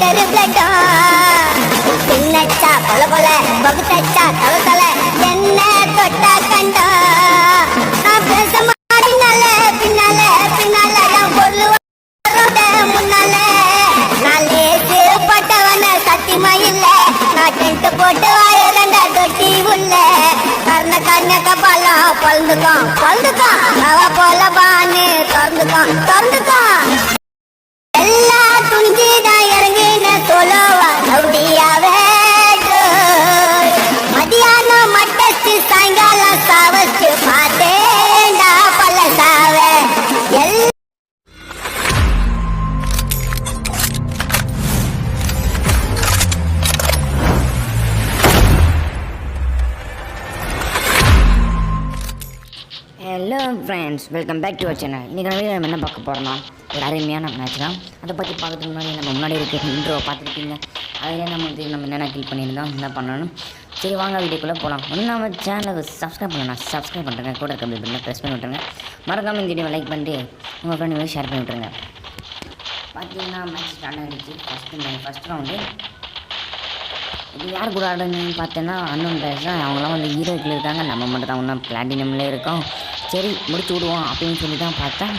கண்டோம் பின்னச்சா கொல கொல பகுத்தச்சா தல தல என்ன தொட்டா கண்டோம் நான் பின்னால பின்னால என் பொருள் முன்னால. நான் லேசு பட்டவன சத்தியமா இல்ல. நான் டென்ட் போட்டு தொட்டி உள்ள. கர்ண கர்ண அவ போல பானு திறந்துக்கும் திறந்துக்கும் alto வணக்கம் friends welcome back to our channel இன்றைக்கி வீடியோ நம்ம என்ன பார்க்க போகிறோம்னா ஒரு அருமையான மேட்ச் தான். அதை பற்றி பார்க்கறதுக்கு முன்னாடி நம்ம முன்னாடி இருக்க இன்ட்ரோ பார்த்துருக்கீங்க அதில் நம்ம வந்து நம்ம என்னென்ன கிளிக் பண்ணியிருந்தோம் என்ன பண்ணணும். சரி வாங்க வீடியோக்குள்ளே போகலாம் ஒன்றும் நம்ம சேனலுக்கு சப்ஸ்கிரைப் பண்ணலாம் சப்ஸ்கிரைப் பண்ணுறேங்க கூட இருக்க பில் ப்ரெஸ் பண்ணி விட்ருங்க மறக்காமல் இந்த வீடியோ லைக் பண்ணிட்டு உங்கள் ஃப்ரெண்டுகளும் ஷேர் பண்ணி விட்ருங்க பார்த்தீங்கன்னா மேட்ச் ஸ்டார்ட் ஆகிடுச்சு ஃபஸ்ட்டு ஃபஸ்ட் ரவுண்டு இது யார் கூட ஆடுன்னு பார்த்தோன்னா அண்ணன் பேர் தான் அவங்களாம் வந்து ஹீரோக்கில் இருக்காங்க. நம்ம மட்டும் தான் ஒன்றும் பிளாட்டினம்லேயே இருக்கோம். சரி முடிச்சு விடுவோம் அப்படின்னு சொல்லி தான் பார்த்தேன்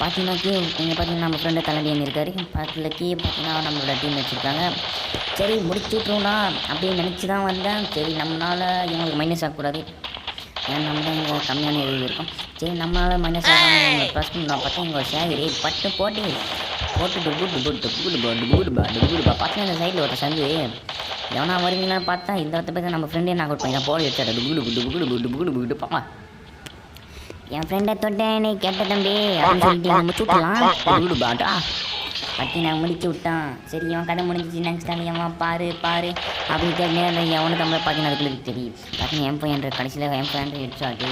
பார்த்தீங்கன்னாக்கி இங்கே பார்த்தீங்கன்னா நம்ம ஃப்ரெண்டு கலடியன் இருக்காரு பக்கத்துலக்கி பார்த்தீங்கன்னா நம்மளோட டீம் வச்சுருக்காங்க சரி முடிச்சு விட்ருவோம்டா அப்படின்னு நினச்சி தான் வந்தேன் சரி நம்மளால் எங்களுக்கு மைனஸ் ஆகக்கூடாது ஏன்னா நம்ம தான் இங்கே கம்மியான இது இருக்கும் சரி நம்மளால் மைனஸ் ஆகாமல் ப்ளஸ் பண்ணலாம் பார்த்தா இங்கே சேகரி பட்டு போட்டு போட்டு டுபு டுபு டுபு டுபா டுபு டுபா டுபு டுபா பார்த்தா இந்த சைடில் ஒரு சந்து எவனா வருவீங்களான்னு பார்த்தா இந்த இடத்த பேச நம்ம ஃப்ரெண்டே நான் கொடுப்பேன் போட வச்சாரு டுபு டுபு டுபு டுபு டுபு டுபு பாப்பா என் ஃப்ரெண்டை தொட்டேன் நீ கேட்ட தம்பி அப்படின்னு சொல்லிட்டு நம்ம சுட்டலாம் டுபாட்டா பட்டி நான் முடிச்சு விட்டான். சரி இவன் கடை முடிஞ்சிச்சு நினச்சிட்டாங்க. எவன் பாரு பாரு அப்படின்னு கேட்டே அந்த எவனு தமிழை பார்த்தீங்கன்னா அதுக்குள்ள தெரியும். பார்த்தீங்கன்னா என் பையன் கடைசியில் என் பையன் ஹெட்ஷாட்டு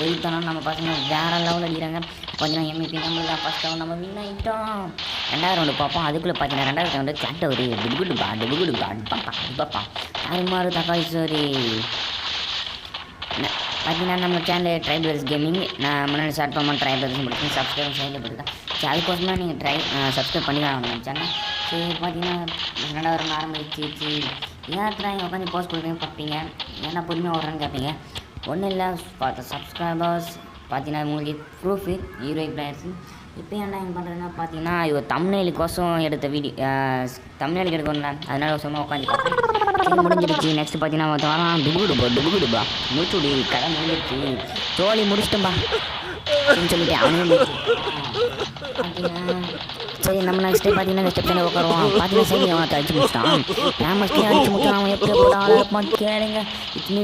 வெயிட்டாலும் நம்ம பசங்க வேற லெவலில் அடிக்கிறாங்க. பார்த்தீங்கன்னா எம்இபி நம்மளுக்கு தான் ஃபஸ்ட் ரவுண்ட் நம்ம வின் ஆகிட்டோம் ரெண்டாயிரம் ரவுண்டு பார்ப்போம். அதுக்குள்ளே பார்த்தீங்கன்னா ரெண்டாயிரத்தி ரவுண்டு கேட்ட ஒரு டிபுகுடு பா டிபுகுடு பா பாப்பா பாப்பா தாறுமாறு தக்காளி சோரி ந- பார்த்தீங்கன்னா நம்ம சேனல் ட்ரைபர்ஸ் கேமிங் நான் முன்னாடி ஸ்டார்ட் பண்ண ட்ரைபர்ஸ் முடிச்சு சப்ஸ்கிரைப் சைடில் போட்டுருக்கேன் சரி அதுக்கோசமாக நீங்கள் ட்ரை சப்ஸ்கிரைப் பண்ணி தான் நம்ம சேனல் சரி பார்த்தீங்கன்னா ரெண்டாவது ரவுண்ட் ஆரம்பிச்சிச்சு ஏன்னா இங்கே உட்காந்து போஸ்ட் கொடுக்குறீங்க பார்ப்பீங்க ஏன்னா பொறுமையாக ஓடுறேன்னு கேட்பீங்க ஒன்றும் இல்லை பார்த்த சப்ஸ்கிரைபர்ஸ் பார்த்தீங்கன்னா உங்களுக்கு ப்ரூஃபு ஹீரோயிக் பிளேயர்ஸு இப்போ என்ன என்ன பண்ணுறதுன்னா பார்த்தீங்கன்னா இது ஒரு தமிழ்நெலுக்கோசம் எடுத்த வீடியோ தமிழ்நெலுக்கு எடுக்கணும்ல. அதனால சும்மா உட்காந்து சரி முடிஞ்சிடுச்சு நெக்ஸ்ட் பார்த்தீங்கன்னா ஒருத்தன் டுபுடுபா டுபுடுபா முடிச்சுடி கடை முடிஞ்சிடுச்சு தோழி முடிச்சிட்டோம்பா அப்படின்னு சொல்லிட்டு அவனையும் சரி நம்ம நெக்ஸ்ட் பார்த்தீங்கன்னா இந்த ஸ்டெப்ஸில் உட்காருவோம். பார்த்தீங்கன்னா சரி அவனை அடிச்சு முடிச்சிட்டான். ஃபேமஸ்லேயே அடிச்சு முடிச்சான் அவன் எப்படி போட ஆளாக இருப்பான் கேளுங்க. இத்தனை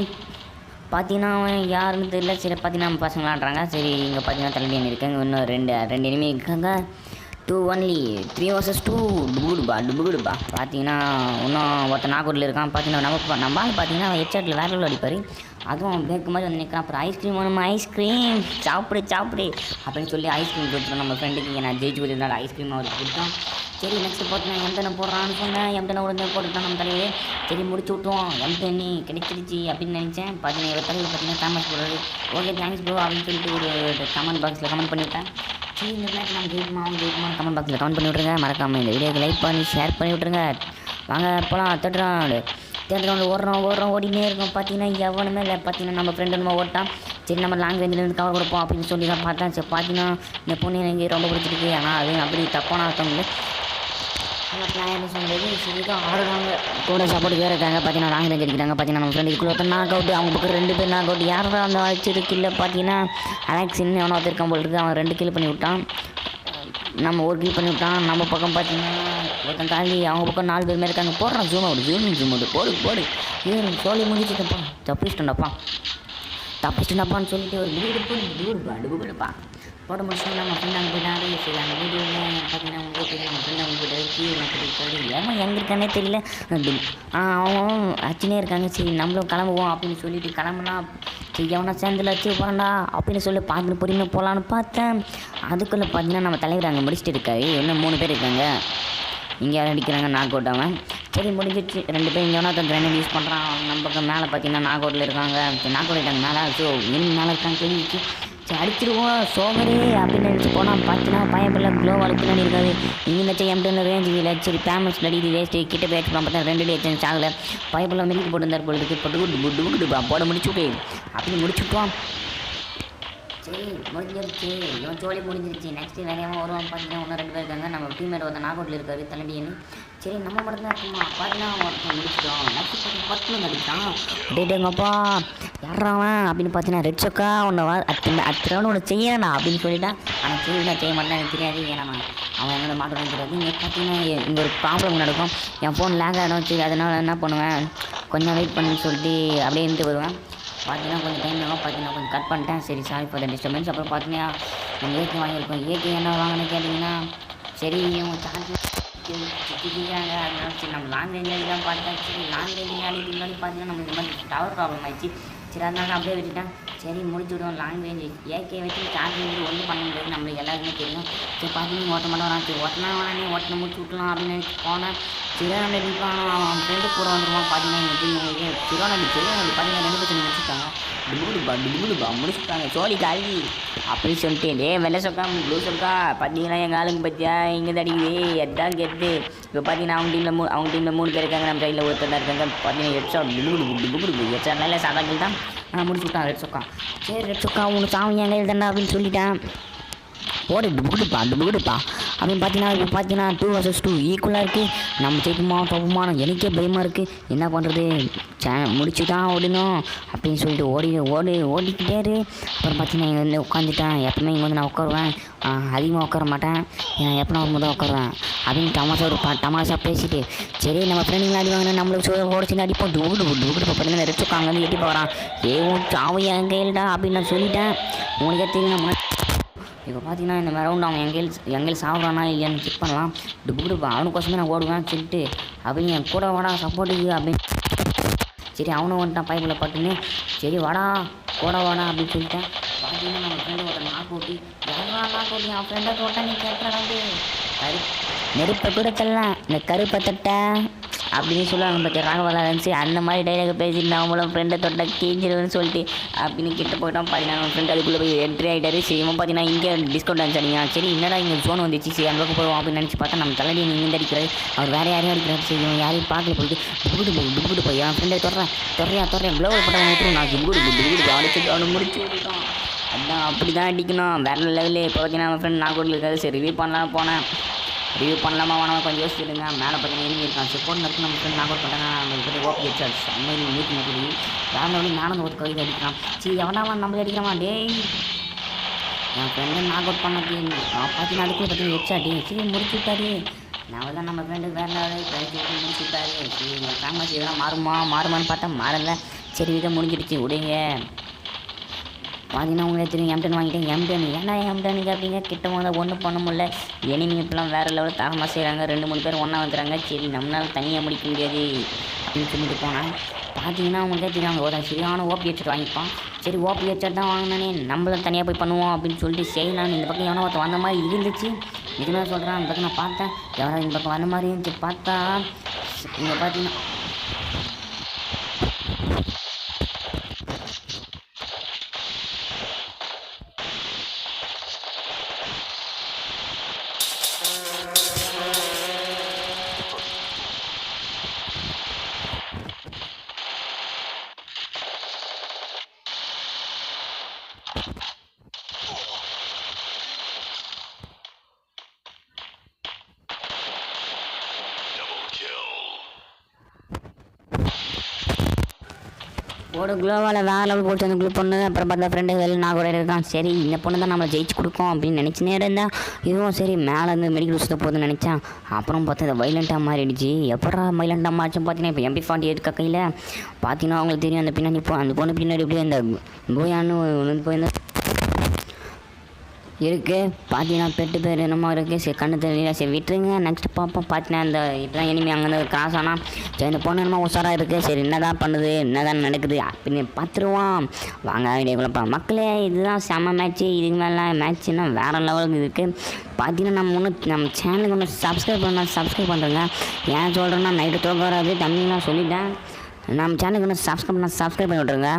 பார்த்தீங்கன்னா அவன் யாருன்னு தெரியல. சரி பார்த்தீங்கன்னா நம்ம பசங்க விளாட்றாங்க சரி இங்கே பார்த்தீங்கன்னா தலைமை இருக்காங்க. இன்னும் ரெண்டு ரெண்டு இனிமே இருக்காங்க. Two only three versus two டுபுடுபா டுபுடுபா. பார்த்தீங்கன்னா இன்னும் ஒருத்தன் நாகூரில் இருக்கான். பார்த்தீங்கன்னா நம்ம நம்ம ஆள் பார்த்தீங்கன்னா ஹெட்செட்டில் வேற லெவல் அடிப்பார். அதுவும் பேக்கு மாதிரி வந்து நிற்கிறான் அப்புறம் ஐஸ்கிரீம் வேணுமா? ஐஸ்கிரீம் சாப்பிடு சாப்பிடு. அப்படின்னு சொல்லி ஐஸ்கிரீம் கொடுத்துருவோம் நம்ம ஃப்ரெண்டுக்கு நான் ஜெயிச்சு கொடுத்துருந்தாலும் ஐஸ்கிரீம் அவருக்கு கொடுத்தோம் சரி நெக்ஸ்ட் போட்டு நான் எம்டனை போடுறான்னு சொன்னேன். எம்டனை உடனே போட்டுட்டான் நம்ம தலைவர் சரி முடிச்சு விட்டுவோம் எம்டனி கிடைச்சிருச்சு அப்படின்னு நினச்சேன். பார்த்தீங்கன்னா இவர் தலைவர் பார்த்தீங்கன்னா தாமஸ் போடுறாரு. ஓகே தேங்க்ஸ் ப்ரோ அப்படின்னு சொல்லிட்டு ஒரு கமெண்ட் பாக்ஸில் கமெண்ட் பண்ணிவிட்டேன் சரி இந்த மேட்ச் நான் ஜெயிக்குமா ஜெயிக்குமா கமெண்ட் பாக்ஸில் கமெண்ட் பண்ணி விட்ருங்க மறக்காமல் இந்த வீடியோக்கு லைக் பண்ணி ஷேர் பண்ணி விட்ருங்க வாங்க போகலாம் தேர்ட் ரவுண்டு தேர்ட் ரவுண்டு ஓடுறோம் ஓடுறோம் ஓடினே இருக்கோம். பார்த்தீங்கன்னா எவனுமே இல்லை. பார்த்தீங்கன்னா நம்ம ஃப்ரெண்டு நம்ம ஓட்டான். சரி நம்ம லாங் ரேஞ்சிலேருந்து கவர் கொடுப்போம் அப்படின்னு சொல்லி தான் பார்த்தேன். சரி பார்த்தீங்கன்னா இந்த பொண்ணு எனக்கு ரொம்ப பிடிச்சிருக்கு. ஆனால் அது அப்படி தப்பான அர்த்தம் இல்லை. நல்லா பிளேயர்னு சொல்லும்போது சரி தான் ஆடுறாங்க கூட சப்போர்ட் வேறு இருக்காங்க பார்த்தீங்கன்னா லாங் ரேஞ்ச் அடிக்கிறாங்க பார்த்தீங்கன்னா நம்ம ஃப்ரெண்டு இதுக்குள்ள நாக் அவுட் அவங்க பக்கம் ரெண்டு பேர் நாக் அவுட் யாரும் அந்த அடிச்சது கில்ல பார்த்தீங்கன்னா அலெக்ஸின்னு எவனோ ஒருத்தருக்கான் போல் இருக்குது அவன் ரெண்டு கில் பண்ணி விட்டான் நம்ம ஒரு கில் பண்ணி விட்டான் நம்ம பக்கம் பார்த்தீங்கன்னா ஒருத்தன் தாண்டி அவங்க பக்கம் நாலு பேர் மாதிரி இருக்காங்க போடுறான் zoom out zoom zoom out போடு போடு ஏன் சோழி முடிச்சுட்டப்பா தப்பிச்சிட்டேன்டப்பா தப்பிச்சிட்டப்பான்னு சொல்லிட்டு ஒரு வீடு போடு வீடுப்பா அடுப்புப்பா போட முடிச்சு நம்ம ஃப்ரெண்ட் அங்கே போயிட்டாரு சரி அந்த வீடியோவில் பார்த்தீங்கன்னா உங்களுக்கு தெரியும் நம்ம ஃப்ரெண்ட் அவங்க போயிட்டாரு கீழே இருக்காரு ஏமா எங்கே இருக்கானே தெரியல அவன் அச்சுனே இருக்காங்க சரி நம்மளும் கிளம்புவோம் அப்படின்னு சொல்லிட்டு கிளம்புனா சரி எவனா சேர்ந்துல வச்சு போகிறான்டா அப்படின்னு சொல்லி பார்த்துட்டு பொறுமையாக போகலான்னு பார்த்தேன் அதுக்குள்ளே பார்த்தீங்கன்னா நம்ம தலைவர் அங்கே முடிச்சுட்டு இருக்காரு இன்னும் மூணு பேர் இருக்காங்க இங்கே யாரும் அடிக்கிறாங்க நாக் அவுட் அவன் சரி முடிஞ்சிச்சு ரெண்டு பேரும் இங்கே ஒன்றா கிரைண்ட் யூஸ் பண்ணுறான் நம்ம பக்கம் மேலே பார்த்தீங்கன்னா நாக் அவுட்டில் இருக்காங்க நாக் அவுட் மேலே ஸோ இனிமே மேலே இருக்காங்க தெரிஞ்சிச்சு அடிச்சிருவோம் சோமரே அப்படின்னு நினச்சி போனால் பார்த்தீங்கன்னா பயப்பில்ல க்ளோவால் பின்னாடி இருக்காது இங்கே வச்ச எம்டன் ரேஞ்ச் இல்லை சரி பேமெண்ட்ஸ் லடி வேஸ்ட்டு கிட்ட போய் எடுத்துக்கலாம் பார்த்தா ரெண்டு டே சேஞ்ச் ஆகலை பயப்பில் மெலிக்கு போட்டுருந்தார் போல இருக்கு போட்டு குட்டு குட்டு குட்டுப்பா போட முடிச்சுட்டு அப்படி முடிச்சுட்டோம் சரி முடிஞ்சிருச்சு. இவன் ஜோலி முடிஞ்சிருச்சு. நெக்ஸ்ட்டு வேறு எவன் வருவான் பார்த்தீங்கன்னா ஒன்று ரெண்டு பேர் இருக்காங்க. நம்ம டீம்மேட் வந்து நாகோட்டில் இருக்காரு தலண்டின்னு சரி நம்ம மட்டும் தான் இருக்குமா? பார்த்தீங்கன்னா ஒருத்தன் முடிச்சிட்டோம் நெக்ஸ்ட் பார்த்து பட்டுன்னு அடிச்சான் டேட்டேங்கப்பா யாராவன் அப்படின்னு பார்த்தீங்கன்னா ரெட் சொக்கா ஒன்று வா அத்தனை அத்தனை ஒன்று செய்யறா அப்படின்னு சொல்லிட்டான் ஆனால் செய்யலாம் செய்ய மாட்டேன் எனக்கு தெரியாது ஏன்னா அவன் என்னோட மாட்டோம் தெரியாது. இங்கே பார்த்தீங்கன்னா இங்கே ஒரு ப்ராப்ளம் நடக்கும். என் ஃபோன் லேக் ஆகிடும் சரி அதனால் என்ன பண்ணுவேன்? கொஞ்சம் வெயிட் பண்ணி சொல்லிட்டு அப்படியே இருந்துட்டு வருவேன். பார்த்தீங்கன்னா கொஞ்சம் டைம் ஆகும். பார்த்தீங்கன்னா கொஞ்சம் கட் பண்ணிட்டேன். சரி சாரி ஃபார் த டிஸ்டர்பன்ஸ் அப்புறம் பார்த்தீங்கன்னா நம்ம ஏகே வாங்கியிருக்கோம். ஏகே என்ன வாங்கினு கேட்டிங்கன்னா சரி இவங்க சார்ஜ் அதனால சரி நம்ம லாங் ரேஞ்சில் தான் பார்த்தேன். சரி லாங் ரேஞ்சில் அடிக்கு முன்னாடி பார்த்தீங்கன்னா நமக்கு இந்த மாதிரி டவர் ப்ராப்ளம் ஆயிடுச்சு. சரி அதனால அப்படியே விட்டுட்டேன். சரி முடிச்சு விடுவோம். லாங் ரேஞ்சு ஏகே வச்சு சார்ஜ் வந்து ஒன்றும் பண்ண முடியாது. நம்மளுக்கு எல்லாருக்குமே தெரியும். சரி பார்த்தீங்கன்னா ஓட்ட மாட்டோம் சரி ஓட்டினா உடனே ஓட்டின முடிச்சு விட்லாம் அப்படின்னு போனேன். திருநெல்வேலி நிற்பான் அவன் ஃப்ரெண்டு கூட வந்துருவான். பார்த்தீங்கன்னா எப்படி உங்களுக்கு பார்த்தீங்கன்னா ரெண்டு பேரும் முடிச்சுட்டாங்க டிபுடுபா டுபுடுபா முடிச்சுட்டாங்க சோழி காலி அப்படி சொல்லிட்டு டே வெள்ளை சொக்கா ப்ளூ சொக்கா பார்த்தீங்கன்னா எங்கள் ஆளுங்க பற்றியா இங்கே தடிக்குது எதான் கெட்டு இப்போ பார்த்தீங்கன்னா அவங்க டீமில் மூ அவங்க டீமில் மூணு பேர் இருக்காங்க. நம்ம கையில் ஒருத்தர் தான் இருக்காங்க. பார்த்தீங்கன்னா ஹெட் ஷாட் டிபுடுபு டுபுடுபு ஹெட் ஷாட்னால சாதாக்கள் தான். முடிச்சு விட்டான் ரெட் சொக்கா சரி ரெட் சொக்கா உனக்கு சாமி என் கையில் தானே அப்படின்னு சொல்லிட்டேன். ஓடு டிபுடுப்பா டிபுடுப்பா அப்படின்னு பார்த்தீங்கன்னா இப்போ பார்த்தீங்கன்னா டூ வர்சஸ் டூ ஈக்குவலாக இருக்குது நம்ம ஜெயிக்குமா தப்புமா எனக்கே பயமாக இருக்குது என்ன பண்ணுறது சே முடிச்சு தான் ஓடணும் அப்படின்னு சொல்லிட்டு ஓடி ஓடி ஓடிக்கிட்டே இரு. அப்புறம் பார்த்தீங்கன்னா இங்கே வந்து உட்காந்துட்டேன். எப்பவுமே இங்கே வந்து நான் உட்காருவேன். அதிகமாக உட்கார மாட்டேன். நான் எப்போ நான் உட்காருவேன். அப்படின்னு தமாஷா ஒரு பா தமாஷா பேசிட்டு சரி நம்ம ஃப்ரெண்டுங்களை அடிவாங்க நம்மளுக்கு சோ ஓடிச்சு அடிப்போம். டூடு டுபுடு பார்த்தீங்கன்னா ரெச்சு அங்கே எட்டி போகிறான் ஏ உன் சாவையா என் கையில்டா அப்படின்னு நான் சொல்லிட்டேன். உனக்கே தெரியும் நம்ம இப்போ பார்த்தீங்கன்னா இந்த ரவுண்ட் அவன் எங்கேயில் எங்கேயில் சாப்பிட்றானா இல்லையான்னு செக் பண்ணலாம். இப்படி கொடுப்பா அவனுக்கோசமே நான் ஓடுவேன் சொல்லிட்டு அவங்க என் கூட வாடா சப்போர்ட்டுக்கு அப்படின்னு சரி அவனும் வந்துட்டான் பைப்பில் பட்டுன்னு. சரி வாடா கூட வாடா அப்படின்னு சொல்லிட்டேன். பார்த்தீங்கன்னா நம்ம ஃப்ரெண்டு ஒருத்தன் நாக்கு ஓட்டி யாரா நாக்கு ஓட்டி அவன் ஃப்ரெண்டை போட்டா நீ கேட்டுறாங்க கரு நெருப்பை கூட தரலாம் இந்த கருப்பை தட்டை. அப்படின்னு சொல்லுவாங்க. பற்றி ராகவலா இருந்துச்சு அந்த மாதிரி டைலாக பேசிட்டு அவங்களும் ஃப்ரெண்டை தொட்டா கேஞ்சிருவேன்னு சொல்லிட்டு அப்படின்னு கிட்ட போயிட்டான் பார்த்தீங்கன்னா ஃப்ரெண்ட் அதுக்குள்ளே போய் என்ட்ரி ஆகிட்டாரு சரி இவன் பார்த்தீங்கன்னா இங்கே டிஸ்கவுண்ட் அனுப்பிச்சாங்க சரி என்னடா இங்கே ஜோன் வந்துச்சு? சரி அந்த போவோம் அப்படின்னு நினச்சி பார்த்தா நம்ம தலையை இங்கே அடிக்கிறாரு. அவர் வேறு யாரையும் அடிக்கிறாரு. சரி இவன் யாரையும் பார்க்கல போயிட்டு துக்குடு போய் துக்குடு போய் என் ஃப்ரெண்டை தொடறேன். தொடறியா தொடறேன். ப்ளோ படம் விட்டுரும் நான் துக்குடு துக்குடு அடிச்சு அவனை முடிச்சு விட்டுட்டான் அதான் அப்படி தான் அடிக்கணும். வேற லெவலில் இப்போ பார்த்தீங்கன்னா என் ஃப்ரெண்ட் நாகூரில் இருக்காது சரி ரிவ்யூ பண்ணலாம் போனேன். ரிவ்யூ பண்ணலாமா வேணாமா கொஞ்சம் யோசிச்சுடுங்க மேலே பார்த்தீங்கன்னா எனிமி இருக்கான். செப்போர்ட் நடத்து நம்ம ஃப்ரெண்ட் நாக் அவுட் பண்ணிட்டாங்க நம்ம பற்றி ஓப்பி வச்சு அம்மையில் நூற்றி நூற்றி வேற வழி நானும் ஒரு கவிதை அடிக்கிறான். சரி எவனாவன் நம்மளே அடிக்கிறவா டேய். என் ஃப்ரெண்டு நாக் அவுட் பண்ணது. பார்த்து அதுக்குள்ளே பற்றி வச்சா டே சரி முடிச்சு விட்டாரு நான் தான் நம்ம ஃப்ரெண்டு வேறு லெவலு கழிச்சு விட்டு முடிச்சு விட்டாரு. சரி எங்கள் ஃபேமஸ் இதெல்லாம் மாறுமா? மாறுமான்னு பார்த்தா மாறல. சரி இதை முடிஞ்சிடுச்சு. விடுங்க. பார்த்தீங்கன்னா உங்களே தெரியும் எம்டன் வாங்கிட்டேன் எம்டன் ஏன்னா எம்டனுக்கு அப்படிங்க? கிட்ட வந்தால் ஒன்றும் பண்ண முடியல. எனிமி இப்பெல்லாம் வேறு லெவலில் தரமாக செய்கிறாங்க ரெண்டு மூணு பேர் ஒன்றா வந்துடுறாங்க சரி நம்மளால் தனியாக முடிக்க முடியாது அப்படின்னு சொல்லிட்டு போனேன். பார்த்தீங்கன்னா அவங்களுக்கே தெரியும் அவங்க ஒரு சரியான ஓபி ஹெட்செட் வாங்கிப்பான். சரி ஓபி ஹெட்செட் தான் வாங்கினானே நம்மளும் தனியாக போய் பண்ணுவோம் அப்படின்னு சொல்லிட்டு செய்யலாம்னு இந்த பக்கம் எவனோ ஒருத்தர் வந்த மாதிரி இருந்துச்சு. இதுமாதிரி சொல்கிறேன் அந்த பக்கம் நான் பார்த்தேன். எவனோ இந்த பக்கம் வந்த மாதிரி இருந்துச்சு பார்த்தா. இங்கே பார்த்தீங்கன்னா ஒரு குளோவால் வேறு லெவல் போட்டு அந்த குளோ பொண்ணு அப்புறம் பார்த்தா ஃப்ரெண்டு வெளில நான் கூட இருக்கான். சரி இந்த பொண்ணு தான் நம்மளை ஜெயிச்சு கொடுக்கும் அப்படின்னு நினச்சினே இருந்தால் இதுவும் சரி மேலே இருந்து மெடிக்கல் சுத்த போகுதுன்னு நினச்சேன். அப்புறம் பார்த்தா இது வைலண்ட்டாக மாறிடுச்சு. எப்படா வைலண்ட்டாக மாறிச்சுன்னு பார்த்தீங்கன்னா இப்போ எம்பி ஃபார்ட்டி எயிட் கையில் பார்த்தீங்கன்னா அவங்களுக்கு தெரியும் அந்த பின்னாடி இப்போ அந்த பொண்ணு பின்னாடி எப்படியும் அந்த கோயான்னு போயிருந்தேன் இருக்குது இருக்கு பார்த்தீங்கன்னா பெட்டு பேர் என்னமோ இருக்குது சரி கண்ணு தெரியல. சரி விட்டுருங்க. நெக்ஸ்ட் பார்ப்போம் பார்த்தீங்கன்னா இந்த இப்போலாம் இனிமே அங்கேருந்து கிராஸ் ஆனால் சரி இந்த பொண்ணு என்னமோ உஷாராக இருக்குது சரி என்னதான் பண்ணுது? என்னதான் நடக்குது? அப்படின்னு பார்த்துருவோம் வாங்க வீடியோக்குள்ளப்பா மக்களே இதுதான் செம்ம மேட்ச்சு இதுக்கு மேலே மேட்ச்னா வேறு லெவலுக்கு இருக்குது பார்த்தீங்கன்னா நம்ம ஒன்று நம்ம சேனலுக்கு ஒன்று சப்ஸ்கிரைப் பண்ணால் சப்ஸ்கிரைப் பண்ணுறேங்க ஏன் சொல்கிறேன்னா நைட்டு தூக்கம் வராது. தம்பிங்களாம் சொல்லிட்டேன். நம்ம சேனலுக்கு இன்னும் சப்ஸ்கிரைப் பண்ண சப்ஸ்கிரைப் பண்ணி விட்ருங்க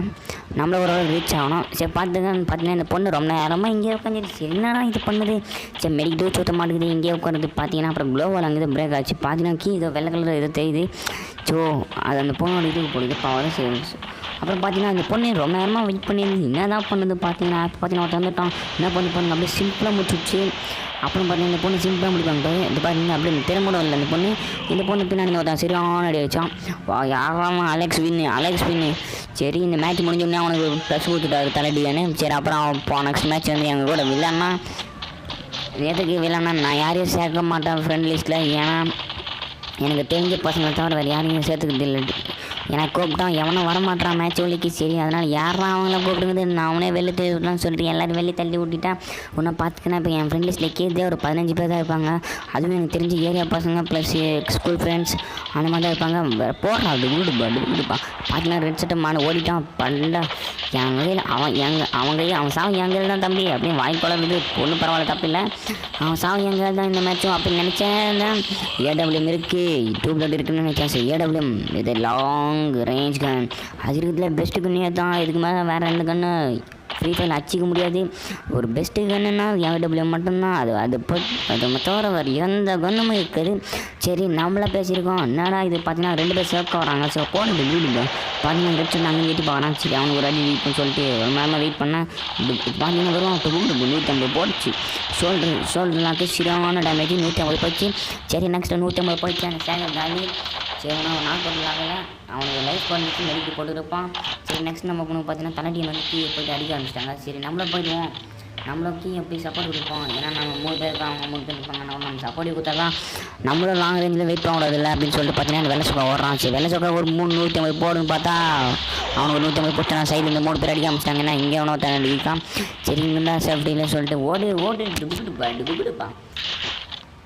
நம்மள ஒரு ரீச் ஆகணும். சரி பார்த்துங்க பார்த்தீங்கன்னா இந்த பொண்ணு ரொம்ப நேரமாக இங்கேயே உட்காந்துருச்சு என்னடா இது பண்ணுது? சரி மெடிக்கிட்டு சுத்த மாட்டேங்குது. இங்கேயே உட்காந்து பார்த்தீங்கன்னா அப்புறம் க்ளோவால் அங்கே பிரேக் ஆச்சு. பார்த்தீங்கன்னா கீ இதோ வெள்ளை கலர் ஏதோ தெரியுது. ஸோ அது அந்த பொண்ணோட இதுக்கு போடுது பவர் சரி அப்புறம் பார்த்தீங்கன்னா அந்த பொண்ணு ரொம்ப நேரமாக வெயிட் பண்ணியிருந்து என்ன தான் பண்ணுது பார்த்தீங்கன்னா பார்த்தீங்கன்னா ஒருத்தன் வந்துட்டான். என்ன பண்ணி பண்ணு அப்படியே சிம்பிளாக முடிச்சுச்சு அப்புறம் பார்த்தீங்கன்னா இந்த பொண்ணு சிம்பிளாக முடிப்பாங்க இது பார்த்தீங்கன்னா அப்படியே திறமுடம் இல்லை அந்த பொண்ணு. இந்த பொண்ணு பின்னாடி ஒருத்தன் சரியான அடி வச்சான் வா யாராம் அலெக்ஸ் வின்னு அலெக்ஸ் வின்னு. சரி இந்த மேட்ச் முடிஞ்சோடனே அவனுக்கு ப்ளஸ் கொடுத்துட்டாரு தலைடியானு சரி அப்புறம் அவன் நெக்ஸ்ட் மேட்ச் வந்து எங்கள் கூட வில்லன்னா எதுக்கு வில்லன்னா நான் யாரையும் சேர்க்க மாட்டேன் ஃப்ரெண்ட் லிஸ்ட்டில் ஏன்னா எனக்கு தெரிஞ்ச பசங்களை தவிர வேறு யாரையும் சேர்த்துக்கிறது இல்லை எனக்கு கூப்பிட்டான் எவனும் வரமாட்டான் மேட்ச் ஒலிக்கு சரி அதனால் யாரா அவங்கள கூப்பிடுங்குது? நான் அவனே வெளில தள்ளி விடலாம்னு சொல்லிட்டு எல்லாரும் வெளியே தள்ளி விட்டுட்டேன் உன்னை பார்த்துக்கினா இப்போ என் ஃப்ரெண்ட் லிஸ்ட்டில் கேதே ஒரு பதினஞ்சு பேர் தான் இருப்பாங்க. அதுவும் எனக்கு தெரிஞ்ச ஏரியா பசங்க ப்ளஸ் ஸ்கூல் ஃப்ரெண்ட்ஸ் அந்த மாதிரி தான் இருப்பாங்க. வேறு போடுறா அது விடுப்பா அது விடுப்பா பார்த்தீங்கன்னா ரெட் சட்டை மாடு ஓடிட்டான் பல்ல என் கையில் அவன் எங்க அவன் கையில் அவன் சாவு என் கையில் தான் தம்பி அப்படின்னு வாய் குழம்புது பொண்ணு பரவாயில்ல தப்பு இல்லை. அவன் சாவு என் கையில் தான் இந்த மேட்சும் அப்படின்னு நினச்சேன். ஏடபிள்யூம் இருக்குது டூ பிளட் இருக்குன்னு நினச்சேன். சரி ஏடபிள்யூஎம் இது லாங் ரேஞ்ச் கன் அது இருக்கிறதுல பெஸ்ட்டு கண்ணே தான்? இதுக்கு மேலே வேறு எந்த கன்னு ஃப்ரீ ஃபயர் அச்சிக்க முடியாது. ஒரு பெஸ்ட்டு கன்னுன்னா டபுள்யூ மட்டும்தான். அது அது அது தவிர வேறு எந்த கன்னுமே இருக்குது. சரி நம்மள பேசியிருக்கோம். என்னடா இது? பார்த்தீங்கன்னா ரெண்டு பேர் சேர்க்க வராங்க. சரி போனது வீடுங்க பார்த்தீங்கன்னா ரெட் நாங்கள் அங்கே வீட்டு பார்க்கலாம் சரி அவனுக்கு ஒரு அடி வெயிட் சொல்லிட்டு ஒரு நேரமாக வெயிட் பண்ணேன். இது பார்த்தீங்கன்னா அப்போ டூ நூற்றம்பது போட்டுச்சு. ஷோல்டர் ஷோல்டர்லாக்கு சரியான டேமேஜ் நூற்றி ஐம்பது போச்சு. சரி நெக்ஸ்ட்டு நூற்றி ஐம்பது போச்சு அந்த சேனல் காலி. சரி அவன் நாக்கு ஆகலை அவனுக்கு லைஃப் பண்ணிட்டு மெடிக்கு போட்டுருப்பான் சரி நெக்ஸ்ட் நம்ம பொண்ணு பார்த்தீங்கன்னா தலடியை வந்து கீழே போயிட்டு அடிக்க ஆரம்பிச்சிட்டாங்க சரி நம்மளும் போயிடுவோம் நம்மளும் கீ எப்படி சப்போர்ட் கொடுப்போம் ஏன்னா நம்ம மூணு பேர் இருக்காங்க அவங்க மூணு பேர் இருப்பாங்க நம்ம நம்ம சப்போர்ட் கொடுத்தா தான் நம்மளும் லாங் ரேஞ்சில் வெயிட் பண்ண கூடாது இல்லை அப்படின்னு சொல்லிட்டு பார்த்தீங்கன்னா வெள்ளை சொக்கா ஓடுறான் சரி வெள்ளை சொக்கா ஒரு மூணு நூற்றி ஐம்பது போடுன்னு பார்த்தா அவனுக்கு நூற்றி ஐம்பது போட்டு சைடில் இந்த மூணு பேர் அடிக்க ஆரம்பிச்சிட்டாங்கன்னா இங்கே எவனோ தண்ணி அடிக்கான் சரி இங்கே இல்லைன்னு சொல்லிட்டு ஓடு ஓடு டுபுடுப்பா டுபுடுப்பா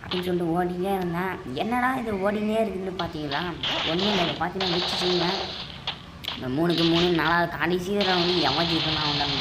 அப்படின்னு சொல்லிட்டு ஓடினே இருந்தேன். என்னடா இது ஓடினே இருக்குதுன்னு பார்த்தீங்களா? ஒன்றும் இல்லை. பார்த்தீங்கன்னா வச்சு செய்வேன் இந்த மூணுக்கு மூணு நாலாவது கடைசியில் வந்து எவன் ஜெயிக்கணும் உண்டாங்க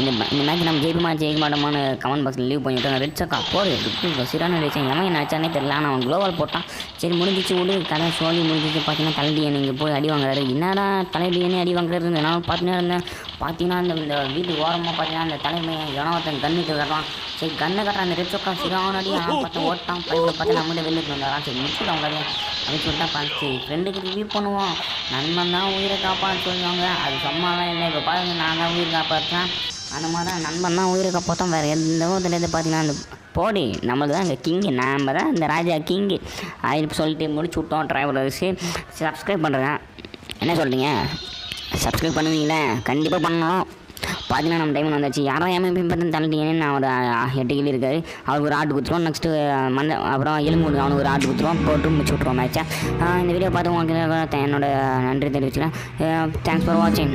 இந்த இந்த மேட்ச் நம்ம ஜெயிப்போமா ஜெயிக்க மாட்டோமான்னு கமெண்ட் பாக்ஸில் லீவ் பண்ணி விட்டாங்க ரெட் சக்கா போடு டுப்பு சிறான எவன் என்ன ஆச்சானே தெரியல. ஆனால் அவன் க்ளோவால் போட்டான். சரி முடிஞ்சிச்சு விடு. கதை சோழி முடிஞ்சிச்சு. பார்த்தீங்கன்னா தலைடியன் இங்கே போய் அடி வாங்குறாரு. என்னடா தலைடியனே அடி வாங்குறது நான் பார்த்துனே இருந்தேன். பார்த்தீங்கன்னா இந்த இந்த வீட்டுக்கு ஓரமாக பார்த்தீங்கன்னா அந்த தலைமை எவனோ ஒருத்தன் கண்ணு கட்டுறான். சரி கண்ணை கட்டுற அந்த ரெட் சொக்கா சீரான அடி ஆனால் பார்த்து ஓட்டான். பைப்பில் பார்த்து நம்மகிட்ட வெளியே வந்தாரான் சரி முடிச்சுட்டு அவங்க அப்படின்னு சொல்லிட்டு பார்த்து ஃப்ரெண்டுக்கு ரிவ்யூ பண்ணுவோம். நண்பன் தான் உயிரை காப்பான்னு சொல்லுவாங்க. அது சும்மாலாம் இல்லை. இப்போ பாருங்க நான் தான் உயிர் காப்பாற்றேன் அந்த மாதிரி தான் நண்பன் தான் உயிரை காப்பாற்றோம் வேறு எந்த விதத்துலேருந்து பார்த்தீங்கன்னா அந்த போடி நம்மளுக்கு தான் இந்த கிங்கு நாம் தான் இந்த ராஜா கிங்கு அது சொல்லிட்டு முடிச்சு விட்டோம் டிரைவர்ஸு சப்ஸ்கிரைப் பண்ணுறேன் என்ன சொல்கிறீங்க சப்ஸ்கிரைப் பண்ணுவீங்களே? கண்டிப்பாக பண்ணணும். பார்த்தீங்கன்னா நம்ம டைம் வந்தாச்சு. யாரோ எம்எம்பி பார்த்து தள்ளிட்டீங்கன்னு நான் ஒரு எட்டு கிளி இருக்காரு. அவருக்கு ஒரு ஆட்டு கொடுத்துருவோம் நெக்ஸ்ட்டு மந்த அப்புறம் எலும்பு அவனுக்கு ஒரு ஆட்டு கொடுத்துருவோம் போட்டு முடிச்சு விட்ருவோம் மேட்சை இந்த வீடியோ பார்த்து உங்களுக்கு என்னோட நன்றி தெரிவிச்சுக்கிறேன். தேங்க்ஸ் ஃபார் வாட்சிங்